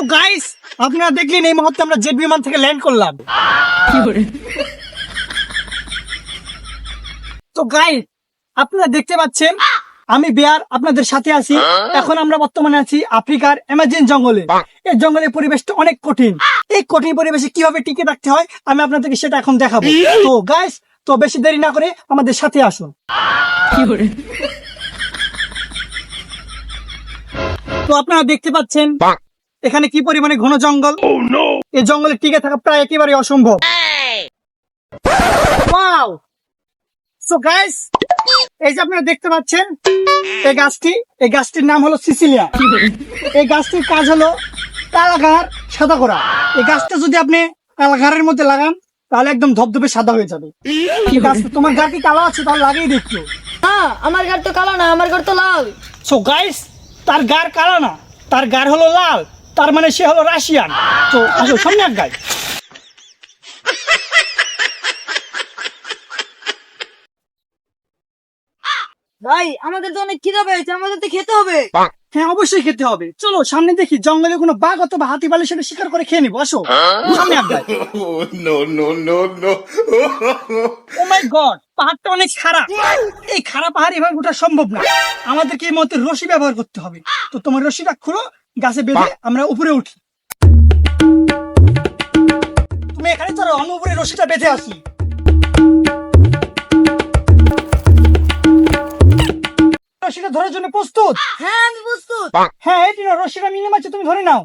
So guys আপনারা দেখলেন এই মুহূর্তে আমরা জেট বিমান থেকে ল্যান্ড করলাম। তো গাইস আপনারা দেখতে পাচ্ছেন আমি বেয়ার আপনাদের সাথে আছি। এখন আমরা বর্তমানে আছি আফ্রিকার অ্যামাজন জঙ্গলে। এই জঙ্গলের পরিবেশটা অনেক কঠিন। এই কঠিন পরিবেশে কীভাবে টিকে থাকতে হয় আমি আপনাদেরকে সেটা এখন দেখাবো। তো গাইস তো বেশি দেরি না করে আমাদের সাথে আসুন। তো আপনারা দেখতে পাচ্ছেন এখানে কি পরিমাণে ঘন জঙ্গল? এই জঙ্গলে টিকে থাকা প্রায় একেবারে অসম্ভব। ওয়াও সো গাইস এই যে আপনারা দেখতে পাচ্ছেন এই গাছটি এই গাছটির নাম হলো সিসিলিয়া। এই গাছটির কাজ হলো কালাঘার সাদা করা। এই গাছটা যদি আপনি কালাঘারের মধ্যে লাগান তাহলে একদম ধবধবে সাদা হয়ে যাবে। এই গাছটা তোমার গা কি কালো আছে তাহলে লাগিয়ে দেখছ হ্যাঁ আমার গাড় তো কালো না আমার গাড় তো লাল। সো গাইস তার গার কালো না তার গার হলো লাল। তার মানে সে হলো রাশিয়ান। তো আসো সামনে এক গাই ভাই আমাদের তো অনেক খিদা পেয়েছে আমাদের তো খেতে হবে। হ্যাঁ অবশ্যই খেতে হবে। চলো সামনে দেখি জঙ্গলে কোনো বাঘ অথবা হাতি বালি সেটা শিকার করে খেয়ে নিবো আসো। সামনে Oh, no, no. Oh my god পাহাড়টা অনেক খারাপ। এই খারাপ পাহাড় এভাবে ওঠা সম্ভব না। আমাদেরকে এই মতে রশি ব্যবহার করতে হবে। তো তোমার রশিটা খুলো গাছে বেঁধে আমরা উপরে উঠি। তুমি এখানে চলো আমি উপরে রশিটা বেঁধে আসি। রশিটা ধরার জন্য প্রস্তুত? হ্যাঁ আমি প্রস্তুত। হ্যাঁ এই নিও, রশিটা মিনিমাম আছে তুমি ধরে নাও।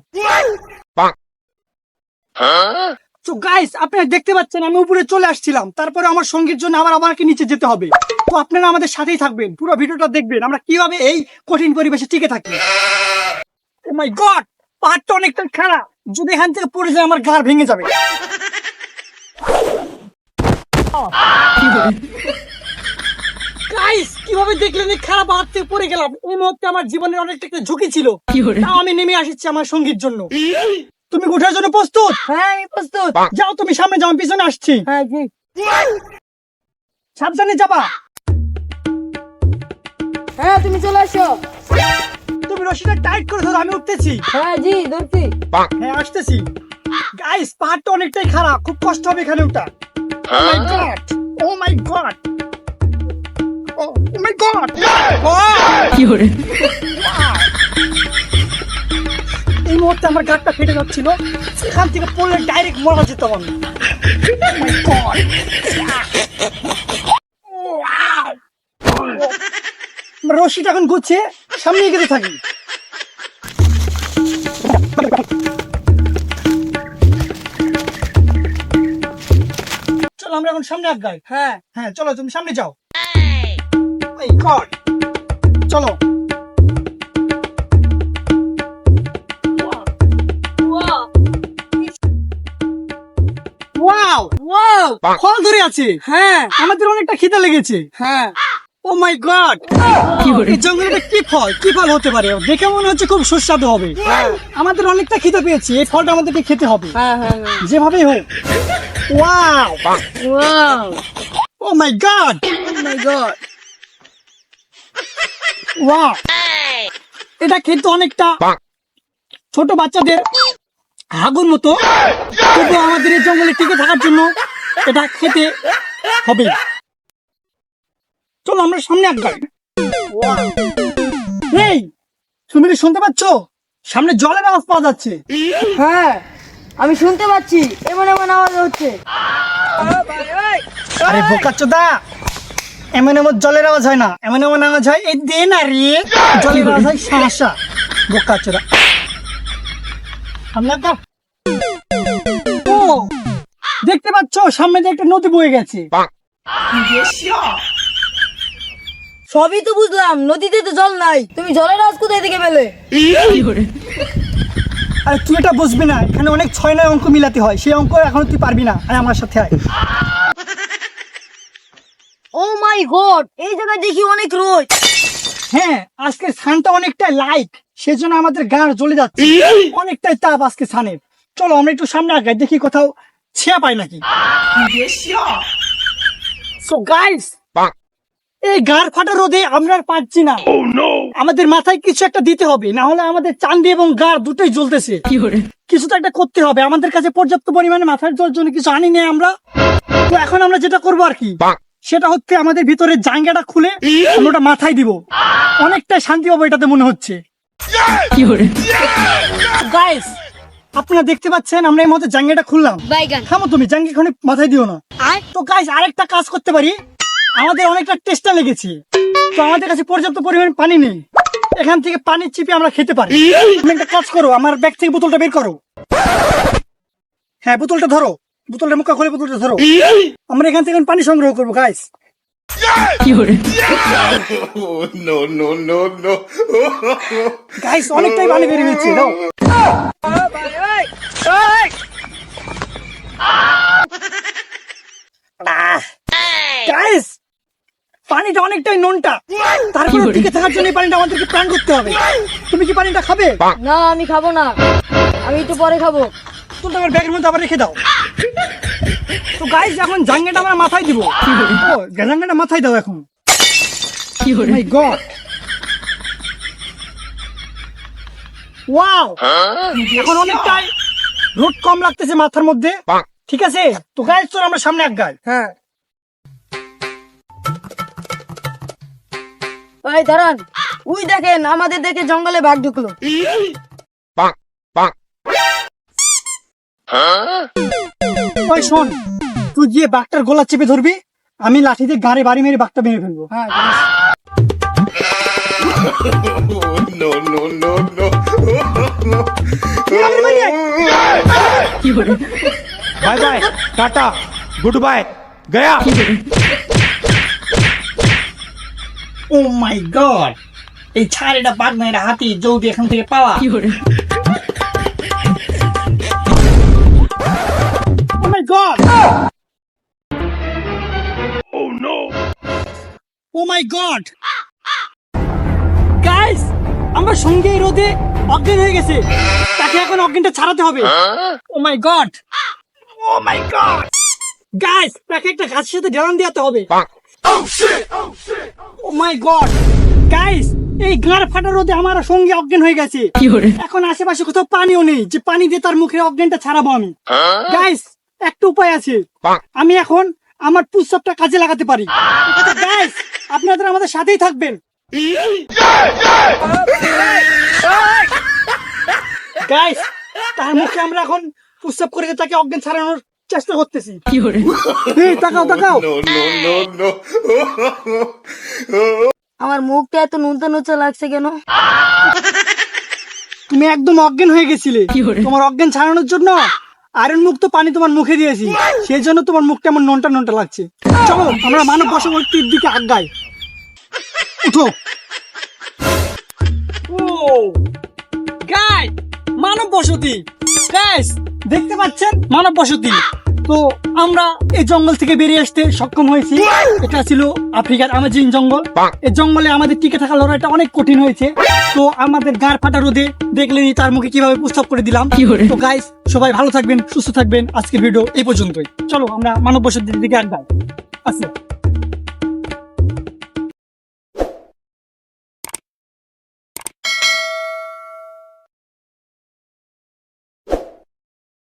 তো গাইস আপনারা দেখতে পাচ্ছেন আমি উপরে চলে আসছিলাম। তারপরে আমার সঙ্গীর জন্য আবার আমাকে নিচে যেতে হবে। তো আপনারা আমাদের সাথেই থাকবেন পুরো ভিডিওটা দেখবেন। আমরা কীভাবে এই কঠিন পরিবেশে টিকে থাকি। মাই গড পাহাড়টা অনেকটা খারাপ যদি এখান থেকে পড়ে যায় আমার ভেঙে যাবে। গাইস কীভাবে দেখলেন এই খারাপ পাহাড় থেকে পড়ে গেলাম? এই মুহূর্তে আমার জীবনের অনেকটা একটা ঝুঁকি ছিল। তাও আমি নেমে আসছি আমার সঙ্গীর জন্য। তুমি ওঠার জন্য প্রস্তুত? হ্যাঁ আমি প্রস্তুত। যাও তুমি সামনে যাও আমি পিছনে আসছি। হ্যাঁ জি। সাবধানে যাবা। হ্যাঁ তুমি চলে আসো রশিটা টাইট করে ধরো আমি উঠতেছি। হ্যাঁ জি ধরছি। হ্যাঁ আসতেছি। গাইস পাহাড়টা অনেকটাই খারাপ খুব কষ্ট হবে এখানে ওঠা ও my god oh my god oh my god এই মুহূর্তে আমার গাড়টা ফেটে যাচ্ছিল সেখান থেকে পড়লে ডাইরেক্ট মরা যেতাম আমি। Oh রশিটা এখন গুছিয়ে সামনে এগিয়ে থাকি। চলো আমরা এখন সামনে এক গাই হ্যাঁ। হ্যাঁ চলো তুমি সামনে যাও। চলো। ওয়াও। ওয়াও। ফল ধরে আছে। হ্যাঁ। আমাদের অনেকটা খিদে লেগেছে। হ্যাঁ। ও মাই গড এই জঙ্গলে কি ফল? কি ফল হতে পারে? দেখে মনে হচ্ছে খুব সুস্বাদু হবে। আমাদের অনেকটা খিদে পেয়েছি। এই ফলটা আমাদেরকে খেতে হবে। হ্যাঁ হ্যাঁ যেভাবেই হোক। Wow wow oh my god my god wow এটা খেতে অনেকটা ছোট বাচ্চাদের হাগুর মতো। তবু আমাদের এই জঙ্গলে টিকে থাকার জন্য এটা খেতে হবে। চলো আমরা সামনে এক গাড়ি। এই তুমি কি শুনতে পাচ্ছ? সামনে জলের আওয়াজ পাওয়া যাচ্ছে। হ্যাঁ আমি শুনতে পাচ্ছি। এমন এমন আওয়াজ হচ্ছে। আরে বোকাচ্চোদা এমন এমন জলের আওয়াজ হয় না। এমন এমন আওয়াজ হয় এই দে না রে। জলের আওয়াজ হয় শাঁসা বোকাচ্চোদা সামনে একটা ও দেখতে পাচ্ছ সামনে দিয়ে একটা নদী বয়ে গেছে। সবই তো বুঝলাম নদীতে তো জল নাই। তুমি জলের আওয়াজ কোথায় থেকে পেলে? আরে তুই এটা বুঝবি না এখানে অনেক ছয় নয় অঙ্ক মিলাতে হয় সেই অঙ্ক এখন তুই পারবি না আয় আমার সাথে আয়। ও মাই গড এই জায়গায় দেখি অনেক রোদ হ্যাঁ আজকের সানটা অনেকটা লাইট সেজন্য আমাদের গাড় জ্বলে যাচ্ছে। অনেকটাই তাপ আজকে সানের চলো আমরা একটু সামনে আগাই দেখি কোথাও ছেয়া পাই নাকি। সো গাইস এই গাড় ফাটা রোদে আমরা আর পাচ্ছি না। আমাদের মাথায় কিছু একটা দিতে হবে না হলে আমাদের চান্দি এবং গার দুটোই জ্বলতেছে। কিছু তো একটা করতে হবে আমাদের কাছে পর্যাপ্ত পরিমাণে মাথার জল জন্য কিছু আনি নেই আমরা। তো এখন আমরা যেটা করব আর কি সেটা হচ্ছে আমাদের ভিতরে জাঙ্গাটা খুলে আমরা ওটা মাথায় দিব। অনেকটাই শান্তি পাবো এটাতে মনে হচ্ছে। গাইস আপনারা দেখতে পাচ্ছেন আমরা এই মধ্যে জাঙ্গাটা খুললাম। বাইগান থামো তুমি জাঙ্গি খানে মাথায় দিও না। তো গাইস আরেকটা কাজ করতে পারি। আমাদের অনেকটা টেস্টা লেগেছে। তো আমাদের কাছে পর্যাপ্ত পরিমাণ পানি নেই। এখান থেকে পানি চিপে আমরা খেতে পারি। তুমি একটা কাজ করো আমার ব্যাগ থেকে বোতলটা বের করো। হ্যাঁ বোতলটা ধরো। বোতলটা মুখা খুলে বোতলটা ধরো। আমরা এখান থেকে পানি সংগ্রহ করব গাইস. গাইস অনেকটাই পানি বেরিয়ে গেছে দাও গাইস পানিটা অনেকটাই নোনটা। তারপরে টিকে থাকার জন্য এই পানিটা আমাদেরকে করতে হবে। তুমি কি পানিটা খাবে? না আমি খাব না। আমি একটু পরে খাব। তুমি আমার ব্যাগের মধ্যে আবার রেখে দাও। তো গাইস এখন জাঙ্গাটা আমরা মাথায় দিব। ও জাঙ্গাটা মাথায় দাও এখন। কি মাই গড ওয়াও এখন অনেকটাই রোদ কম লাগতেছে মাথার মধ্যে। ঠিক আছে? তো গাইস তোর আমরা সামনে এক গাই হ্যাঁ। ওই দাঁড়ান উই দেখেন আমাদের দেখে জঙ্গলে বাঘ ঢুকলো ওই শোন তুই গিয়ে বাঘটার গলা চেপে ধরবি আমি লাঠি দিয়ে গাড়ি বাড়ি মেরে বাঘটা মেরে ফেলবো হ্যাঁ Oh, no, no, no, no. Bye bye tata goodbye गया oh my god এই ছাড় এটা বাঘ না এটা হাতি যৌদি এখান থেকে পাওয়া ও my god oh no oh my god guys আমরা সঙ্গে এই রোদে অজ্ঞান হয়ে গেছে। তাকে এখন অজ্ঞানটা ছাড়াতে হবে। ও my god oh my god guys তাকে একটা গাছের সাথে ঢেলান দেওয়াতে হবে। ও মাই গড গাইস এই গাড় ফাটা রোদে আমার সঙ্গে অজ্ঞান হয়ে গেছে। এখন আশেপাশে কোথাও পানিও নেই যে পানি দিয়ে তার অজ্ঞানটা ছাড়াবো আমি। গাইস একটা উপায় আছে। আমি এখন আমার কাজে লাগাতে পারি। গাইস আপনাদের আমাদের সাথেই থাকবেন। গাইস তার মুখে আমরা এখন পুস্তক করে তাকে অজ্ঞান ছাড়ানোর চেষ্টা করতেছি। এই, তাকাও তাকাও. আমার মুখটা এত নুনতা নুচা লাগছে কেন? তুমি একদম অজ্ঞান হয়ে গেছিলে। তোমার অজ্ঞান ছাড়ানোর জন্য আয়রন মুক্ত পানি তোমার মুখে দিয়েছি। সেই জন্য তোমার মুখটা আমার ননটা ননটা লাগছে। চলো আমরা মানব বসবর্তীর দিকে আগাই। উঠো। ও গাই মানব বসতি। গাইস দেখতে পাচ্ছেন? মানব বসতি। তো আমরা এই জঙ্গল থেকে বেরিয়ে আসতে সক্ষম হয়েছি। এটা ছিল আফ্রিকার আমাজিন জঙ্গল। এই জঙ্গলে আমাদের টিকে থাকা লড়াইটা অনেক কঠিন হয়েছে। তো আমাদের গার ফাটা রোদে দেখলেনি তার মুখে কীভাবে প্রস্তাব করে দিলাম। তো গাইস সবাই ভালো থাকবেন সুস্থ থাকবেন। আজকের ভিডিও এই পর্যন্তই। চলো আমরা মানব বসতির দিকে আড্ডায় আচ্ছা